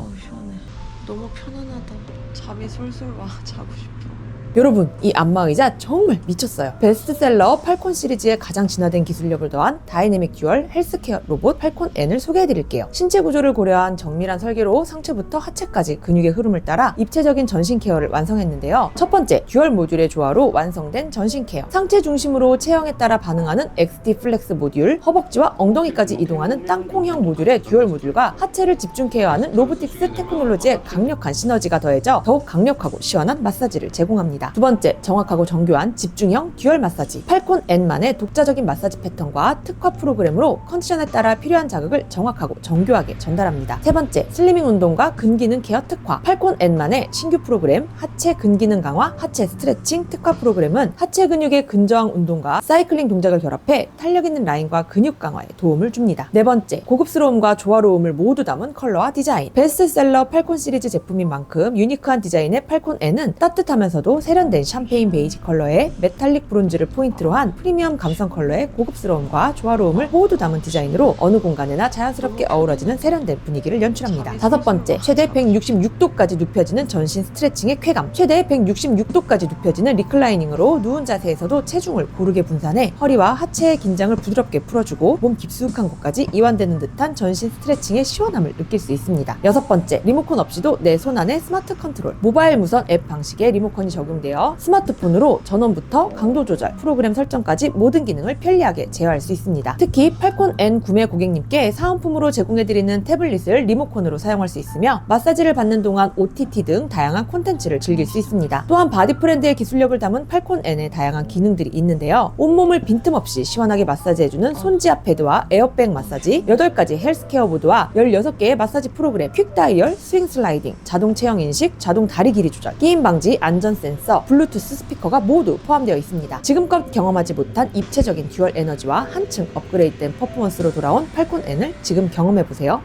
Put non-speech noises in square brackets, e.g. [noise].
어우 시원해. 너무 편안하다. 잠이 솔솔 와. [laughs] 자고 싶어. 여러분, 이 안마의자 정말 미쳤어요. 베스트셀러 팔콘 시리즈의 가장 진화된 기술력을 더한 다이내믹 듀얼 헬스케어 로봇 팔콘 N을 소개해드릴게요. 신체 구조를 고려한 정밀한 설계로 상체부터 하체까지 근육의 흐름을 따라 입체적인 전신 케어를 완성했는데요. 첫 번째, 듀얼 모듈의 조화로 완성된 전신 케어. 상체 중심으로 체형에 따라 반응하는 XT 플렉스 모듈, 허벅지와 엉덩이까지 이동하는 땅콩형 모듈의 듀얼 모듈과 하체를 집중 케어하는 로보틱스 테크놀로지의 강력한 시너지가 더해져 더욱 강력하고 시원한 마사지를 제공합니다. 두 번째, 정확하고 정교한 집중형 듀얼 마사지. 팔콘 N만의 독자적인 마사지 패턴과 특화 프로그램으로 컨디션에 따라 필요한 자극을 정확하고 정교하게 전달합니다. 세 번째, 슬리밍 운동과 근기능 케어 특화. 팔콘 N만의 신규 프로그램 하체 근기능 강화, 하체 스트레칭 특화 프로그램은 하체 근육의 근저항 운동과 사이클링 동작을 결합해 탄력 있는 라인과 근육 강화에 도움을 줍니다. 네 번째, 고급스러움과 조화로움을 모두 담은 컬러와 디자인. 베스트셀러 팔콘 시리즈 제품인 만큼 유니크한 디자인의 팔콘 N은 따뜻하면서도 세련된 샴페인 베이지 컬러에 메탈릭 브론즈를 포인트로 한 프리미엄 감성 컬러의 고급스러움과 조화로움을 모두 담은 디자인으로 어느 공간에나 자연스럽게 어우러지는 세련된 분위기를 연출합니다. 다섯 번째, 최대 166도까지 눕혀지는 전신 스트레칭의 쾌감. 최대 166도까지 눕혀지는 리클라이닝으로 누운 자세에서도 체중을 고르게 분산해 허리와 하체의 긴장을 부드럽게 풀어주고 몸 깊숙한 곳까지 이완되는 듯한 전신 스트레칭의 시원함을 느낄 수 있습니다. 여섯 번째, 리모컨 없이도 내 손 안에 스마트 컨트롤. 모바일 무선 앱 방식의 리모컨이 적용 되어 스마트폰으로 전원부터 강도 조절, 프로그램 설정까지 모든 기능을 편리하게 제어할 수 있습니다. 특히 팔콘 N 구매 고객님께 사은품으로 제공해드리는 태블릿을 리모컨으로 사용할 수 있으며 마사지를 받는 동안 OTT 등 다양한 콘텐츠를 즐길 수 있습니다. 또한 바디 프렌드의 기술력을 담은 팔콘 N의 다양한 기능들이 있는데요. 온몸을 빈틈없이 시원하게 마사지해주는 손지압 패드와 에어백 마사지, 8가지 헬스케어 보드와 16개의 마사지 프로그램, 퀵 다이얼, 스윙 슬라이딩, 자동 체형 인식, 자동 다리 길이 조절, 게임 방지, 안전 센서, 블루투스 스피커가 모두 포함되어 있습니다. 지금껏 경험하지 못한 입체적인 듀얼 에너지와 한층 업그레이드된 퍼포먼스로 돌아온 팔콘 N을 지금 경험해보세요.